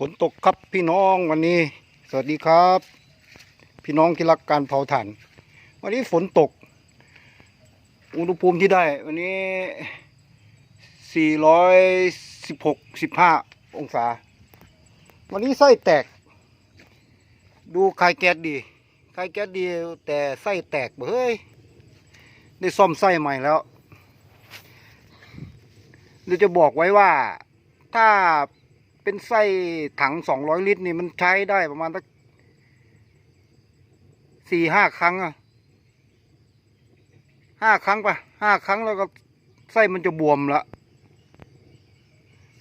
ฝนตกครับพี่น้องวันนี้ สวัสดีครับ พี่น้องที่รักการเผาถ่าน วันนี้ฝนตก อุณหภูมิที่ได้ วันนี้ 416 15 องศา วันนี้ไส้แตก ดูคายแก๊สดีคายแก๊สดีแต่ไส้แตกเฮ้ย ได้ซ่อมไส้ใหม่แล้วเดี๋ยวจะบอกไว้ว่าถ้า เป็นไส้ถังสองร้อยลิตรนี่มันใช้ได้ประมาณสักสี่ห้าครั้งอะห้าครั้งปะห้าครั้งแล้วก็ไส้มันจะบวมละ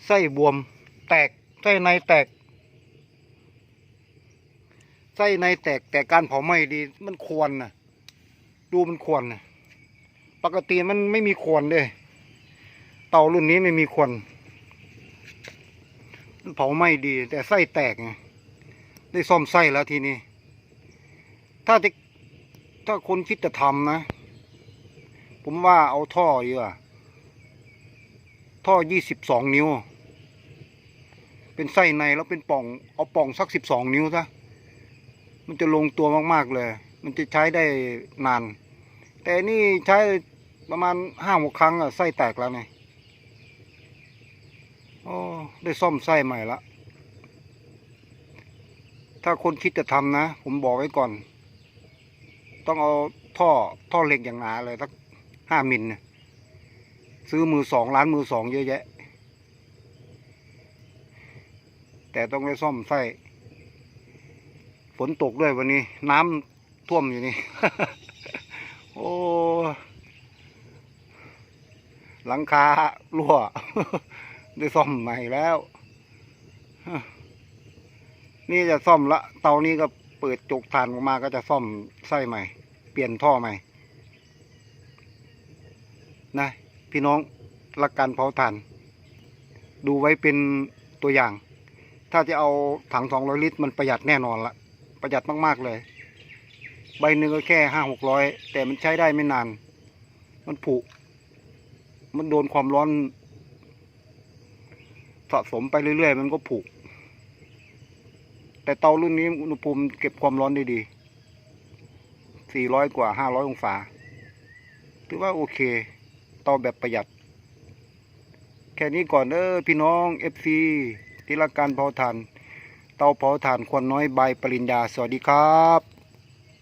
ไส้บวม แตกไส้ในแตก ไส้ในแตกแต่การเผาไหม้ดี มันควรนะดูมันควรนะปกติมันไม่มีควรเลยเตารุ่นนี้ไม่มีควร เผาไหม้ดี แต่ไส้แตกไงได้ซ่อมไส้แล้วทีนี้ ถ้าจะถ้าคนคิดจะทำนะ ผมว่าเอาท่อดีกว่าท่อยี่สิบสองนิ้ว เป็นไส้ในแล้วเป็นป่อง เอาป่องสักสิบสองนิ้วซะมันจะลงตัวมากๆเลย มันจะใช้ได้นาน แต่นี่ใช้ประมาณห้าหกครั้งอะไส้แตกแล้วไง โอ้ได้ซ่อมไส้ใหม่ละ ถ้าคนคิดจะทำนะ ผมบอกไว้ก่อน ต้องเอาท่อท่อเหล็กอย่างหนาเลยสักห้ามิลนะซื้อมือสองร้านมือสองเยอะแยะ แต่ต้องได้ซ่อมไส้ ฝนตกด้วยวันนี้ น้ำท่วมอยู่นี่ โอ้หลังคารั่ว ได้ซ่อมใหม่แล้วนี่จะซ่อมละ เตานี้ก็เปิดจุกถ่านออกมาก็จะซ่อมไส้ใหม่ เปลี่ยนท่อใหม่นะพี่น้องรักการเผาถ่าน ดูไว้เป็นตัวอย่าง ถ้าจะเอาถังสองร้อยลิตร มันประหยัดแน่นอนละประหยัดมาก ๆ เลย ใบหนึ่งก็แค่ห้าหกร้อยแต่มันใช้ได้ไม่นาน มันผุมันโดนความร้อน สะสมไปเรื่อยๆ มันก็ผุแต่เตารุ่นนี้อุณหภูมิเก็บความร้อนได้ดี 400 กว่า 500 องศา ถือว่าโอเค เตาแบบประหยัด แค่นี้ก่อนเด้อพี่น้อง FC ที่รักการเผาถ่าน เตาเผาถ่านควันน้อยใบปริญญา สวัสดีครับ